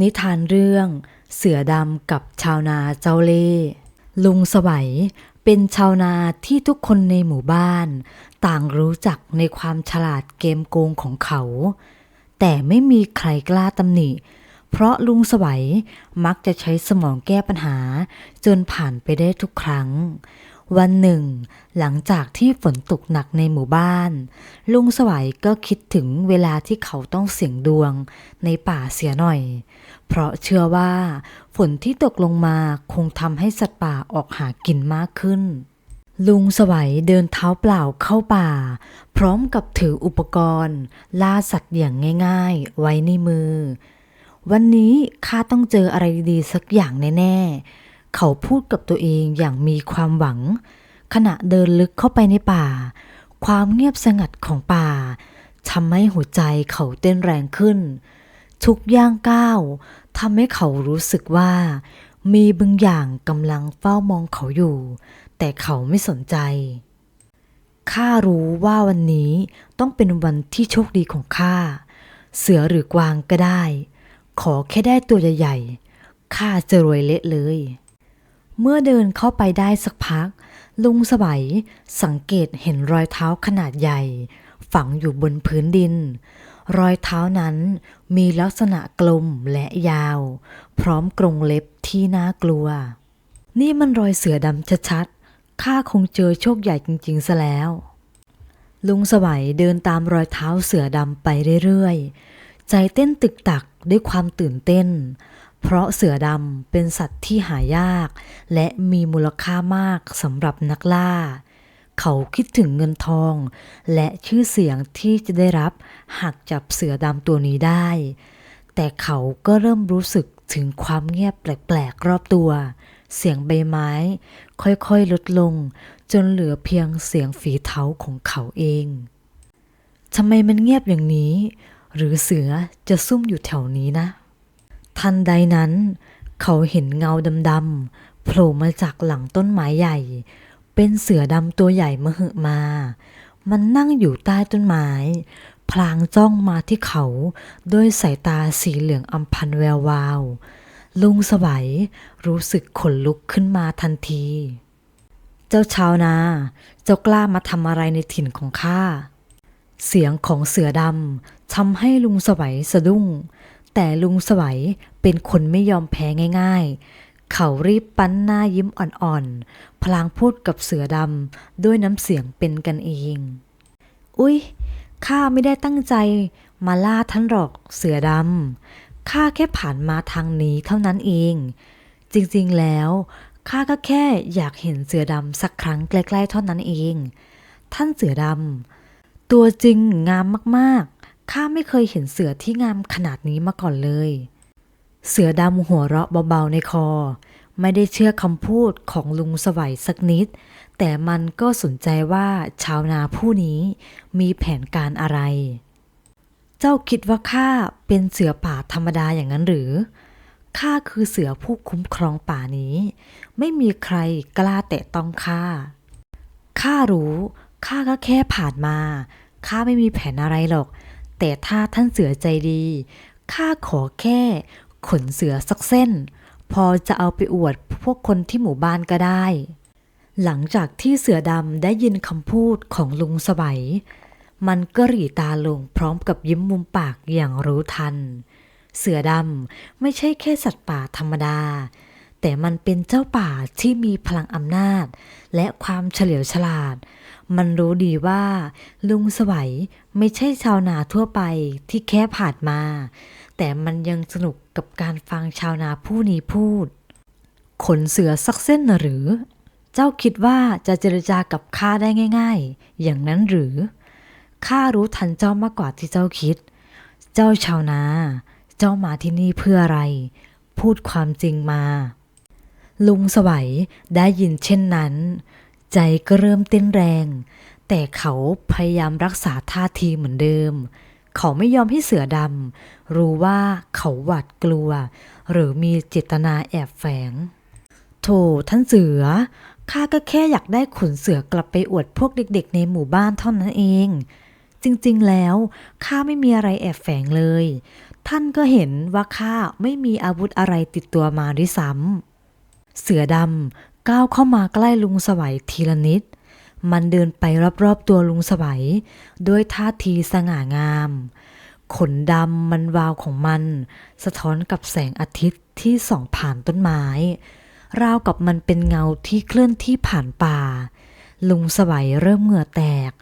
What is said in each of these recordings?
นิทานเรื่อง เสือดำกับชาวนาเจ้าเล่ลุงสวัยเป็นชาวนาที่ทุกคนในหมู่บ้าน ต่างรู้จักในความฉลาดเกมโกงของเขา แต่ไม่มีใครกล้าตำหนิ เพราะลุงสวัยมักจะใช้สมองแก้ปัญหา จนผ่านไปได้ทุกครั้ง วันหนึ่ง หลังจากที่ฝนตกหนักในหมู่บ้าน ลุงสวัยก็คิดถึงเวลาที่เขาต้องเสี่ยงดวงในป่าเสียหน่อยเเพราะเชื่อว่า ฝนที่ตกลงมาคงทำให้สัตว์ป่าออกหากินมากขึ้น ลุงสวัยเดินเท้าเปล่าเข้าป่า พร้อมกับถืออุปกรณ์ ล่าสัตว์อย่างง่ายๆ ไว้ในมือ วันนี้ข้าต้องเจออะไรดีสักอย่างแน่ๆ เขาพูดกับตัวเองอย่างมีความหวัง ขณะเดินลึกเข้าไปในป่า ความเงียบสงัดของป่าทำให้หัวใจเขาเต้นแรงขึ้นทุกย่างก้าว ทำให้เขารู้สึกว่า มีบางอย่างกำลังเฝ้ามองเขาอยู่ แต่เขาไม่สนใจ ข้ารู้ว่าวันนี้ต้องเป็นวันที่โชคดีของข้า เสือหรือกวางก็ได้ ขอแค่ได้ตัวใหญ่ๆข้าจะรวยเละเลย เมื่อเดินเข้าไปได้สักพัก ลุงสวัยสังเกตเห็นรอยเท้าขนาดใหญ่ ฝังอยู่บนพื้นดิน รอยเท้านั้นมีลักษณะกลมและยาว พร้อมกรงเล็บที่น่ากลัว นี่มันรอยเสือดำชัดๆ ข้าคงเจอโชคใหญ่จริงๆซะแล้ว ลุงสวัยเดินตามรอยเท้าเสือดำไปเรื่อยๆ ใจเต้นตึกตักด้วยความตื่นเต้น เพราะเสือดำเป็นสัตว์ที่หายาก และมีมูลค่ามากสำหรับนักล่า เขาคิดถึงเงินทอง และชื่อเสียงที่จะได้รับ หากจับเสือดำตัวนี้ได้ แต่เขาก็เริ่มรู้สึกถึงความเงียบแปลกๆรอบตัว เสียงใบไม้ ค่อยๆลดลง จนเหลือเพียงเสียงฝีเท้าของเขาเองทำไมมันเงียบอย่างนี้ หรือเสือจะซุ่มอยู่แถวนี้นะ ทันใดนั้น เขาเห็นเงาดำๆโผล่มาจากหลังต้นไม้ใหญ่ เป็นเสือดำตัวใหญ่มหึมา มันนั่งอยู่ใต้ต้นไม้ พลางจ้องมาที่เขาด้วยสายตาสีเหลืองอำพันแวววาว ลุงสวัยรู้สึกขนลุกขึ้นมาทันที เจ้าชาวนา เจ้ากล้ามาทำอะไรในถิ่นของข้า เสียงของเสือดำทำให้ลุงสวัยสะดุ้ง แต่ลุงสวัยเป็นคนไม่ยอมแพ้ง่าย ๆ เขารีบปั้นหน้ายิ้มอ่อนๆ พลางพูดกับเสือดำด้วยน้ำเสียงเป็นกันเอง อุ๊ย ข้าไม่ได้ตั้งใจมาล่าท่านหรอกเสือดำ ข้าแค่ผ่านมาทางนี้เท่านั้นเอง จริงๆแล้วข้าก็แค่อยากเห็นเสือดำสักครั้งใกล้ๆเท่านั้นเอง ท่านเสือดำ ตัวจริงงามมากๆ ข้าไม่เคยเห็นเสือที่งามขนาดนี้มาก่อนเลย เสือดำหัวเราะเบาๆในคอ ไม่ได้เชื่อคำพูดของลุงสวัยสักนิด แต่มันก็สนใจว่าชาวนาผู้นี้มีแผนการอะไร เจ้าคิดว่าข้าเป็นเสือป่าธรรมดาอย่างนั้นหรือข้าคือเสือผู้คุ้มครองป่านี้ ไม่มีใครกล้าแตะต้องข้าข้ารู้ข้าก็แค่ผ่านมาข้าไม่มีแผนอะไรหรอก แต่ถ้าท่านเสือใจดีข้าขอแค่ ขนเสือสักเส้น พอจะเอาไปอวดพวกคนที่หมู่บ้านก็ได้ หลังจากที่เสือดำได้ยินคำพูดของลุงสวัยมันก็หรีตาลงพร้อมกับยิ้มมุมปากอย่างรู้ทัน เสือดำไม่ใช่แค่สัตว์ป่าธรรมดา แต่มันเป็นเจ้าป่าที่มีพลังอำนาจ และความเฉลียวฉลาด มันรู้ดีว่า ลุงสวัยไม่ใช่ชาวนาทั่วไปที่แค่ผ่านมา แต่มันยังสนุกกับการฟังชาวนาผู้นี้พูด ขนเสือสักเส้นหรือ เจ้าคิดว่าจะเจรจากับข้าได้ง่าย ๆ อย่างนั้นหรือ ข้ารู้ทันเจ้ามากกว่าที่เจ้าคิด เจ้าชาวนา เจ้ามาที่นี่เพื่ออะไร พูดความจริงมา ลุงสวัยได้ยินเช่นนั้น ใจก็เริ่มเต้นแรง แต่เขาพยายามรักษาท่าทีเหมือนเดิมเขาไม่ยอมให้เสือดำรู้ว่าเขาหวาดกลัว หรือมีเจตนาแอบแฝง โถท่านเสือข้าก็แค่อยากได้ขนเสือกลับไปอวดพวกเด็กๆ ในหมู่บ้านเท่านั้นเอง จริงๆแล้วข้าไม่มีอะไรแอบแฝงเลย ท่านก็เห็นว่าข้าไม่มีอาวุธอะไรติดตัวมาด้วยซ้ำเสือดำก้าวเข้ามาใกล้ลุงสวัยทีละนิด มันเดินไปรอบๆตัวลุงสวัย ด้วยท่าทีสง่างาม ขนดำมันวาวของมัน สะท้อนกับแสงอาทิตย์ที่ส่องผ่านต้นไม้ ราวกับมันเป็นเงาที่เคลื่อนที่ผ่านป่า ลุงสวัยเริ่มเหงื่อแตก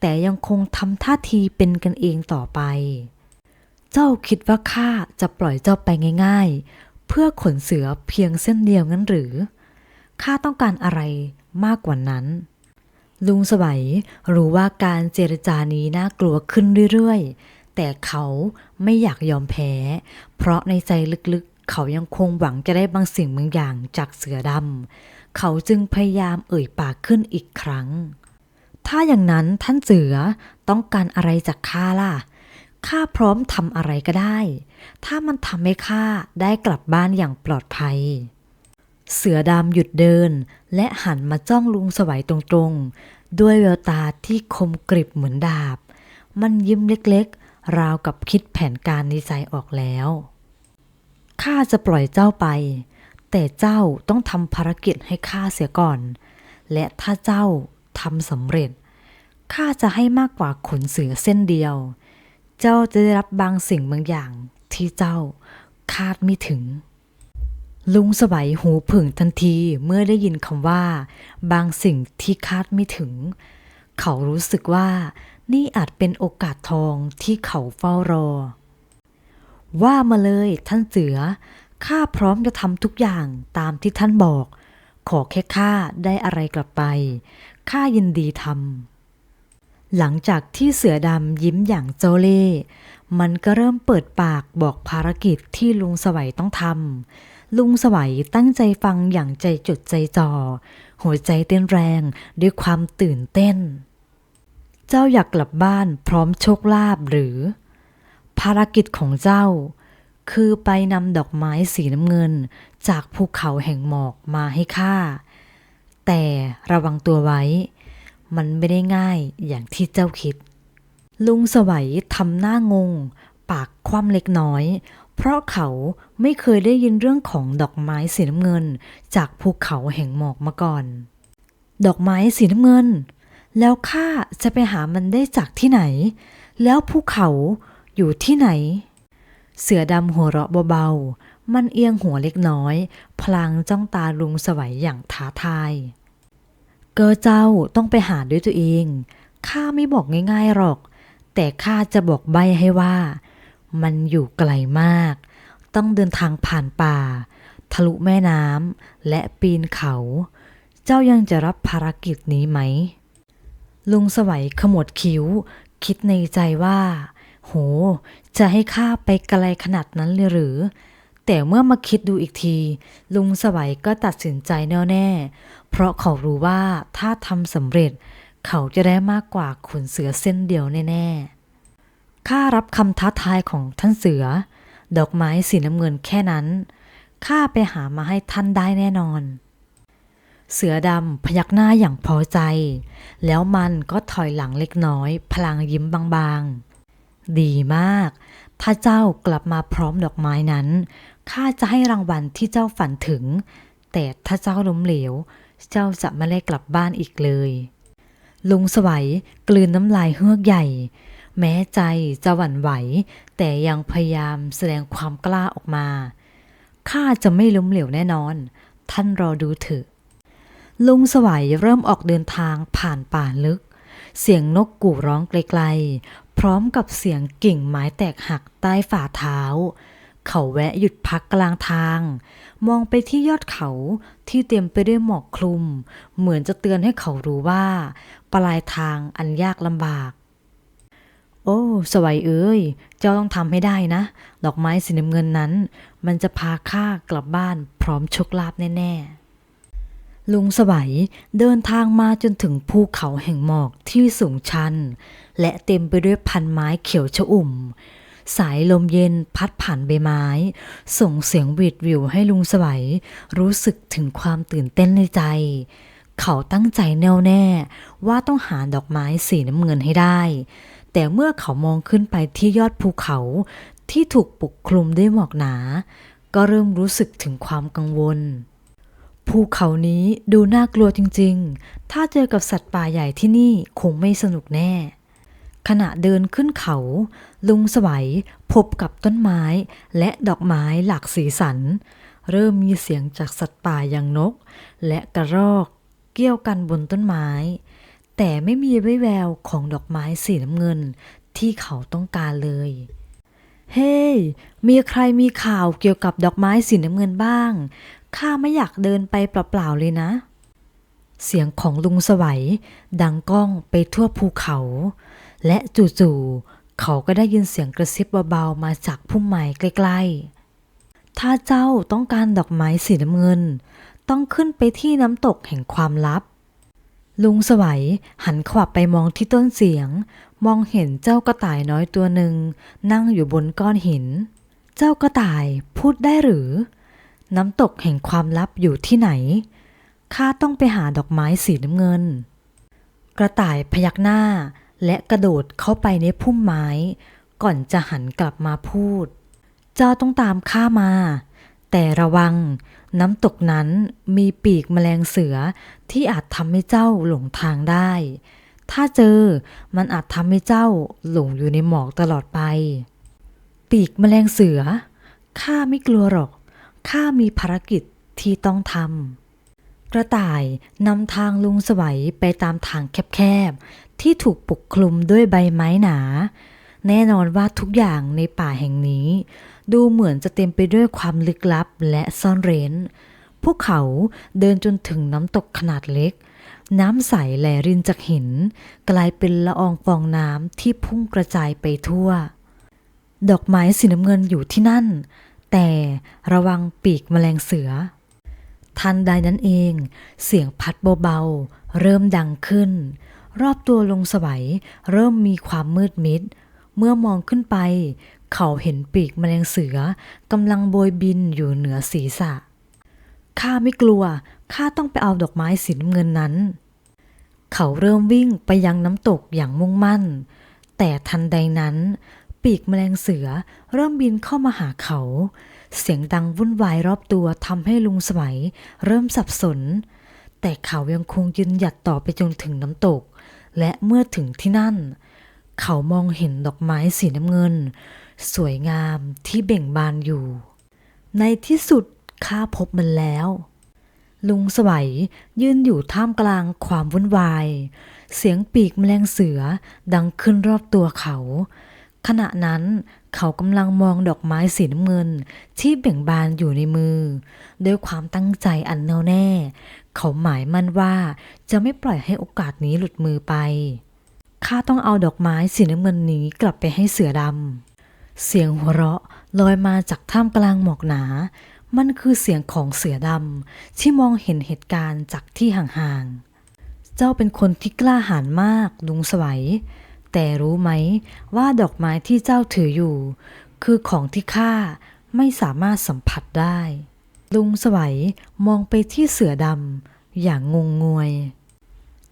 แต่ยังคงทำท่าทีเป็นกันเองต่อไป เจ้าคิดว่าข้าจะปล่อยเจ้าไปง่ายๆ เพื่อขนเสือเพียงเส้นเดียวงั้นหรือข้าต้องการอะไรมากกว่านั้น ลุงสวัยรู้ว่าการเจรจานี้น่ากลัวขึ้นเรื่อยๆ แต่เขาไม่อยากยอมแพ้ เพราะในใจลึกๆ เขายังคงหวังจะได้บางสิ่งบางอย่างจากเสือดำ เขาจึงพยายามเอ่ยปากขึ้นอีกครั้ง ถ้าอย่างนั้นท่านเสือต้องการอะไรจากข้าล่ะ ข้าพร้อมทำอะไรก็ได้ ถ้ามันทำให้ข้าได้กลับบ้านอย่างปลอดภัย เสือดำหยุดเดิน และหันมาจ้องลุงสวัยตรงๆ ด้วยแววตาที่คมกริบเหมือนดาบ มันยิ้มเล็กๆ ราวกับคิดแผนการในใจออกแล้ว ข้าจะปล่อยเจ้าไป แต่เจ้าต้องทำภารกิจให้ข้าเสียก่อน และถ้าเจ้าทำสำเร็จ ข้าจะให้มากกว่าขนเสือเส้นเดียว เจ้าจะได้รับบางสิ่งบางอย่างที่เจ้าคาดไม่ถึง ลุงสวัยหูผึ่งทันทีเมื่อได้ยินคำว่า บางสิ่งที่คาดไม่ถึง เขารู้สึกว่านี่อาจเป็นโอกาสทองที่เขาเฝ้ารอ ว่ามาเลยท่านเสือ ข้าพร้อมจะทำทุกอย่างตามที่ท่านบอก ขอแค่ข้าได้อะไรกลับไป ข้ายินดีทำ หลังจากที่เสือดำยิ้มอย่างเจ้าเล่ มันก็เริ่มเปิดปากบอกภารกิจที่ลุงสวัยต้องทำ ลุงสวัยตั้งใจฟังอย่างใจจดใจจ่อ หัวใจเต้นแรงด้วยความตื่นเต้น เจ้าอยากกลับบ้านพร้อมโชคลาภหรือ ภารกิจของเจ้า คือไปนำดอกไม้สีน้ำเงิน จากภูเขาแห่งหมอกมาให้ข้า แต่ระวังตัวไว้ มันไม่ได้ง่ายอย่างที่เจ้าคิด ลุงสวัยทำหน้างง ปากคว่ำเล็กน้อย เพราะเขาไม่เคยได้ยินเรื่องของดอกไม้สีน้ำเงิน จากภูเขาแห่งหมอกมาก่อน ดอกไม้สีน้ำเงิน แล้วข้าจะไปหามันได้จากที่ไหน แล้วภูเขาอยู่ที่ไหน เสือดำหัวเราะเบาๆ มันเอียงหัวเล็กน้อย พลางจ้องตาลุงสวัยอย่างท้าทาย เกอเจ้าต้องไปหาด้วยตัวเอง ข้าไม่บอกง่ายๆหรอก แต่ข้าจะบอกใบให้ว่า มันอยู่ไกลมาก ต้องเดินทางผ่านป่า ทะลุแม่น้ำและปีนเขา เจ้ายังจะรับภารกิจนี้ไหม ลุงสวัยขมวดคิ้ว คิดในใจว่า โห จะให้ข้าไปไกลขนาดนั้นเลยหรือ แต่เมื่อมาคิดดูอีกที ลุงสวัยก็ตัดสินใจแน่วแน่ เพราะเขารู้ว่าถ้าทำสำเร็จ เขาจะได้มากกว่าขุนเสือเส้นเดียวแน่ ๆ ข้ารับคำท้าทายของท่านเสือ ดอกไม้สีน้ำเงินแค่นั้นข้าไปหามาให้ท่านได้แน่นอน เสือดำพยักหน้าอย่างพอใจ แล้วมันก็ถอยหลังเล็กน้อย พลางยิ้มบางๆ ดีมาก ถ้าเจ้ากลับมาพร้อมดอกไม้นั้นข้าจะให้รางวัลที่เจ้าฝันถึง แต่ถ้าเจ้าล้มเหลว เจ้าจะไม่ได้กลับบ้านอีกเลย ลุงสวัยกลืนน้ำลายเฮือกใหญ่ แม้ใจจะหวั่นไหว แต่ยังพยายามแสดงความกล้าออกมา ข้าจะไม่ล้มเหลวแน่นอน ท่านรอดูเถอะ ลุงสวัยเริ่มออกเดินทางผ่านป่าลึก เสียงนกกู่ร้องไกลๆ พร้อมกับเสียงกิ่งไม้แตกหักใต้ฝ่าเท้า เขาแวะหยุดพักกลางทาง มองไปที่ยอดเขาที่เต็มไปด้วยหมอกคลุม เหมือนจะเตือนให้เขารู้ว่า ปลายทางอันยากลำบาก โอ้ สวัยเอ้ย เจ้าต้องทำให้ได้นะ ดอกไม้สีน้ำเงินนั้น มันจะพาข้ากลับบ้านพร้อมโชคลาภแน่ๆ ลุงสวัยเดินทางมาจนถึงภูเขาแห่งหมอกที่สูงชัน และเต็มไปด้วยพันไม้เขียวชอุ่ม สายลมเย็นพัดผ่านใบไม้ ส่งเสียงวีดวิวให้ลุงสวัยรู้สึกถึงความตื่นเต้นในใจ เขาตั้งใจแน่วแน่ว่าต้องหาดอกไม้สีน้ำเงินให้ได้ แต่เมื่อเขามองขึ้นไปที่ยอดภูเขาที่ถูกปกคลุมด้วยหมอกหนา ก็เริ่มรู้สึกถึงความกังวล ภูเขานี้ดูน่ากลัวจริงๆ ถ้าเจอกับสัตว์ป่าใหญ่ที่นี่คงไม่สนุกแน่ ขณะเดินขึ้นเขา ลุงสวัยพบกับต้นไม้และดอกไม้หลากสีสัน เริ่มมีเสียงจากสัตว์ป่าอย่างนก และกระรอกเกี่ยวกันบนต้นไม้ แต่ไม่มีวิแววของดอกไม้สีน้ำเงินที่เขาต้องการเลย เฮ้ hey, มีใครมีข่าวเกี่ยวกับดอกไม้สีน้ำเงินบ้าง ข้าไม่อยากเดินไปเปล่าๆเลยนะ เสียงของลุงสวัย ดังก้องไปทั่วภูเขา และจู่ๆเขาก็ได้ยินเสียงกระซิบเบาๆมาจากพุ่มไม้ใกล้ๆ ถ้าเจ้าต้องการดอกไม้สีน้ำเงิน ต้องขึ้นไปที่น้ำตกแห่งความลับ ลุงสวัยหันขวับไปมองที่ต้นเสียง มองเห็นเจ้ากระต่ายน้อยตัวหนึ่ง นั่งอยู่บนก้อนหิน เจ้ากระต่ายพูดได้หรือ น้ำตกแห่งความลับอยู่ที่ไหนข้าต้องไปหาดอกไม้สีน้ำเงิน กระต่ายพยักหน้า และกระโดดเข้าไปในพุ่มไม้ ก่อนจะหันกลับมาพูด เจ้าต้องตามข้ามา แต่ระวัง น้ำตกนั้นมีปีกแมลงเสือที่อาจทำให้เจ้าหลงทางได้ ถ้าเจอมันอาจทำให้เจ้าหลงอยู่ในหมอกตลอดไป ปีกแมลงเสือ ข้าไม่กลัวหรอก ข้ามีภารกิจที่ต้องทำ กระต่ายนำทางลุงสวัยไปตามทางแคบๆ ที่ถูกปกคลุมด้วยใบไม้หนา แน่นอนว่าทุกอย่างในป่าแห่งนี้ ดูเหมือนจะเต็มไปด้วยความลึกลับและซ่อนเร้น พวกเขาเดินจนถึงน้ำตกขนาดเล็ก น้ำใสแหลรินจากหิน กลายเป็นละอองฟองน้ำที่พุ่งกระจายไปทั่ว ดอกไม้สีน้ำเงินอยู่ที่นั่น แต่ระวังปีกแมลงเสือทันใดนั้นเอง เสียงพัดเบาๆ เริ่มดังขึ้น รอบตัวลงสวัยเริ่มมีความมืดมิด เมื่อมองขึ้นไป เขาเห็นปีกแมลงเสือกำลังโบยบินอยู่เหนือศีรษะ ข้าไม่กลัว ข้าต้องไปเอาดอกไม้สีน้ำเงินนั้น เขาเริ่มวิ่งไปยังน้ำตกอย่างมุ่งมั่น แต่ทันใดนั้น ปีกแมลงเสือเริ่มบินเข้ามาหาเขา เสียงดังวุ่นวายรอบตัวทำให้ลุงสมัย เริ่มสับสน แต่เขายังคงยืนหยัดต่อไปจนถึงน้ำตก และเมื่อถึงที่นั่นเขามองเห็นดอกไม้สีน้ำเงิน สวยงามที่เบ่งบานอยู่ ในที่สุดข้าพบมันแล้ว ลุงสวัยยืนอยู่ท่ามกลางความวุ่นวาย เสียงปีกแมลงเสือดังขึ้นรอบตัวเขา ขณะนั้นเขากำลังมองดอกไม้สีน้ำเงินที่เบ่งบานอยู่ในมือ ด้วยความตั้งใจอันแน่วแน่ เขาหมายมั่นว่าจะไม่ปล่อยให้โอกาสนี้หลุดมือไปข้าต้องเอาดอกไม้สีน้ำเงินนี้กลับไปให้เสือดำ เสียงหัวเราะลอยมาจากท่ามกลางหมอกหนา มันคือเสียงของเสือดำที่มองเห็นเหตุการณ์จากที่ห่างๆ เจ้าเป็นคนที่กล้าหาญมากลุงสวัย แต่รู้ไหมว่าดอกไม้ที่เจ้าถืออยู่ คือของที่ข้าไม่สามารถสัมผัสได้ ลุงสวัยมองไปที่เสือดำอย่างงงงวย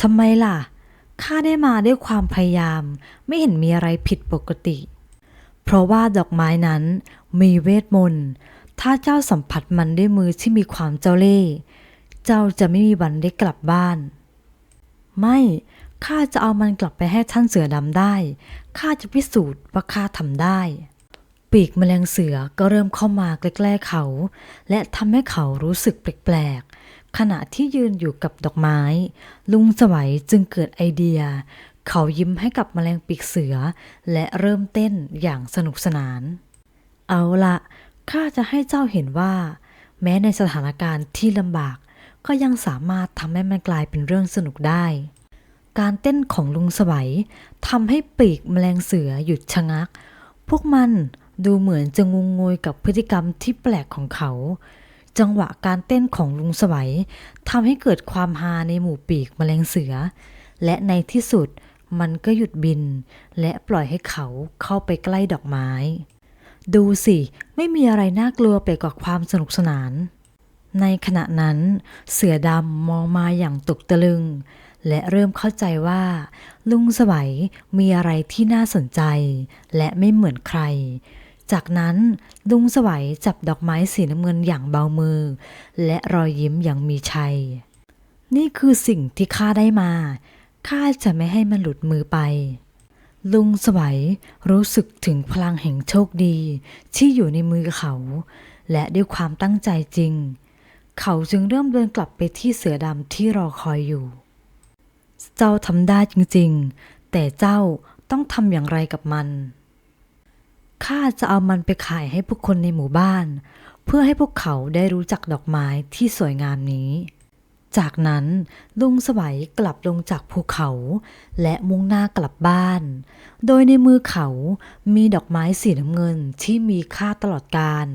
ทำไมล่ะข้าได้มาด้วยความพยายาม ไม่เห็นมีอะไรผิดปกติ เพราะว่าดอกไม้นั้นมีเวทมนต์ ถ้าเจ้าสัมผัสมันด้วยมือที่มีความเจ้าเล่ห์ เจ้าจะไม่มีวันได้กลับบ้าน ไม่ ข้าจะเอามันกลับไปให้ท่านเสือดำได้ ข้าจะพิสูจน์ว่าข้าทำได้ ปีกแมลงเสือก็เริ่มเข้ามาใกล้ๆเขา และทำให้เขารู้สึกแปลกๆขณะที่ยืนอยู่กับดอกไม้ ลุงสวัยจึงเกิดไอเดีย เขายิ้มให้กับแมลงปีกเสือ และเริ่มเต้นอย่างสนุกสนาน เอาละข้าจะให้เจ้าเห็นว่า แม้ในสถานการณ์ที่ลำบาก ก็ยังสามารถทำให้มันกลายเป็นเรื่องสนุกได้ การเต้นของลุงสวัยทำให้ปีกแมลงเสือหยุดชะงัก พวกมันดูเหมือนจะงงงวยกับพฤติกรรมที่แปลกของเขา จังหวะการเต้นของลุงสวัยทำให้เกิดความฮาในหมู่ปีกแมลงเสือ และในที่สุด มันก็หยุดบิน และปล่อยให้เขาเข้าไปใกล้ดอกไม้ ดูสิ ไม่มีอะไรน่ากลัวไปกว่าความสนุกสนาน ในขณะนั้นเสือดำมองมาอย่างตกตะลึง และเริ่มเข้าใจว่า ลุงสวัยมีอะไรที่น่าสนใจ และไม่เหมือนใครจากนั้นลุงสวัยจับดอกไม้สีน้ำเงินอย่างเบามือ และรอยยิ้มอย่างมีชัย นี่คือสิ่งที่ข้าได้มา ข้าจะไม่ให้มันหลุดมือไป ลุงสวัยรู้สึกถึงพลังแห่งโชคดีที่อยู่ในมือเขา และด้วยความตั้งใจจริง เขาจึงเริ่มเดินกลับไปที่เสือดำที่รอคอยอยู่ เจ้าทำได้จริงๆ แต่เจ้าต้องทำอย่างไรกับมัน ข้าจะเอามันไปขายให้ผู้คนในหมู่บ้าน เพื่อให้พวกเขาได้รู้จักดอกไม้ที่สวยงามนี้ จากนั้นลุงสวัยกลับลงจากภูเขา และมุ่งหน้ากลับบ้าน โดยในมือเขามีดอกไม้สีน้ำเงินที่มีค่าตลอดกาล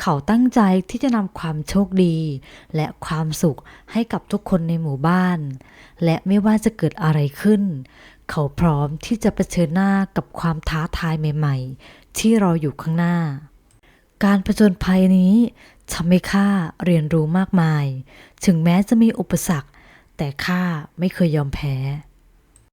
เขาตั้งใจที่จะนำความโชคดี และความสุขให้กับทุกคนในหมู่บ้าน และไม่ว่าจะเกิดอะไรขึ้น เขาพร้อมที่จะเผชิญหน้ากับความท้าทายใหม่ ๆ ที่รออยู่ข้างหน้าการผจญภัยนี้ ทำให้ข้าเรียนรู้มากมาย ถึงแม้จะมีอุปสรรค แต่ข้าไม่เคยยอมแพ้